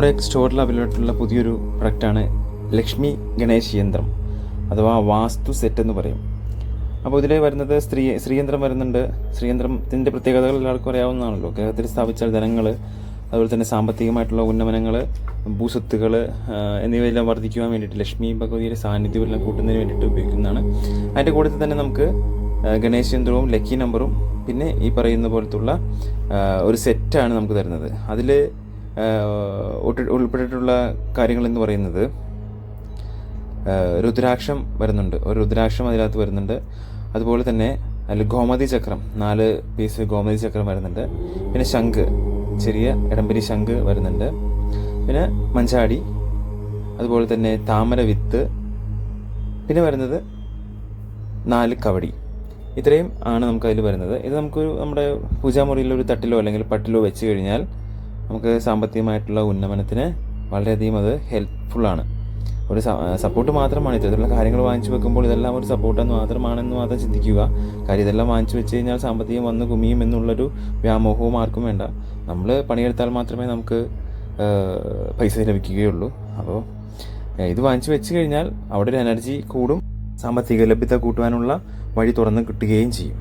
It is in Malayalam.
നമ്മുടെ സ്റ്റോറിൽ അവൈലബിൾ പുതിയൊരു പ്രൊഡക്റ്റാണ് ലക്ഷ്മി ഗണേശ് യന്ത്രം അഥവാ വാസ്തു സെറ്റ് എന്ന് പറയും. അപ്പോൾ ഇതിൽ വരുന്നത് സ്ത്രീ ശ്രീയന്ത്രം വരുന്നുണ്ട്. ശ്രീയന്ത്രത്തിന്റെ പ്രത്യേകതകൾ എല്ലാവർക്കും അറിയാവുന്നതാണല്ലോ. കേരളത്തിൽ സ്ഥാപിച്ച ധനങ്ങൾ അതുപോലെ തന്നെ സാമ്പത്തികമായിട്ടുള്ള ഉന്നമനങ്ങൾ ഭൂസ്വത്തുകൾ എന്നിവയെല്ലാം വർദ്ധിക്കുവാൻ വേണ്ടിയിട്ട് ലക്ഷ്മി ഭഗവതിയുടെ സാന്നിധ്യം എല്ലാം കൂട്ടുന്നതിന് വേണ്ടിയിട്ട് ഉപയോഗിക്കുന്നതാണ്. അതിന്റെ കൂടെ തന്നെ നമുക്ക് ഗണേശ് യന്ത്രവും ലക്കി നമ്പറും പിന്നെ ഈ പറയുന്ന പോലത്തുള്ള ഒരു സെറ്റാണ് നമുക്ക് തരുന്നത്. അതിൽ ഉൾപ്പെട്ടിട്ടുള്ള കാര്യങ്ങൾ എന്ന് പറയുന്നത് രുദ്രാക്ഷം വരുന്നുണ്ട്. ഒരു രുദ്രാക്ഷം അതിനകത്ത് വരുന്നുണ്ട്. അതുപോലെ തന്നെ അതിൽ ഗോമതി ചക്രം നാല് പീസ് ഗോമതി ചക്രം വരുന്നുണ്ട്. പിന്നെ ശംഖ് ചെറിയ ഇടംപരി ശംഖ് വരുന്നുണ്ട്. പിന്നെ മഞ്ചാടി അതുപോലെ തന്നെ താമര വിത്ത് പിന്നെ വരുന്നത് നാല് കവടി. ഇത്രയും ആണ് നമുക്ക് അതിൽ വരുന്നത്. ഇത് നമുക്കൊരു നമ്മുടെ പൂജാമുറിയിലൊരു തട്ടിലോ അല്ലെങ്കിൽ പട്ടിലോ വെച്ച് കഴിഞ്ഞാൽ നമുക്ക് സാമ്പത്തികമായിട്ടുള്ള ഉന്നമനത്തിന് വളരെയധികം അത് ഹെൽപ്ഫുള്ളാണ് ഒരു സപ്പോർട്ട് മാത്രമാണ്. ഇത്തരത്തിലുള്ള കാര്യങ്ങൾ വാങ്ങിച്ചു വെക്കുമ്പോൾ ഇതെല്ലാം ഒരു സപ്പോർട്ടെന്ന് മാത്രമാണെന്ന് മാത്രം ചിന്തിക്കുക. കാര്യം ഇതെല്ലാം വാങ്ങിച്ചു വെച്ച് കഴിഞ്ഞാൽ സാമ്പത്തികം വന്ന് കുമിയും എന്നുള്ളൊരു വ്യാമോഹവും ആർക്കും വേണ്ട. നമ്മൾ പണിയെടുത്താൽ മാത്രമേ നമുക്ക് പൈസ ലഭിക്കുകയുള്ളൂ. അപ്പോൾ ഇത് വാങ്ങിച്ചു വെച്ച് കഴിഞ്ഞാൽ അവിടെ ഒരു എനർജി കൂടും. സാമ്പത്തിക ലഭ്യത കൂട്ടുവാനുള്ള വഴി തുറന്ന് കിട്ടുകയും ചെയ്യും.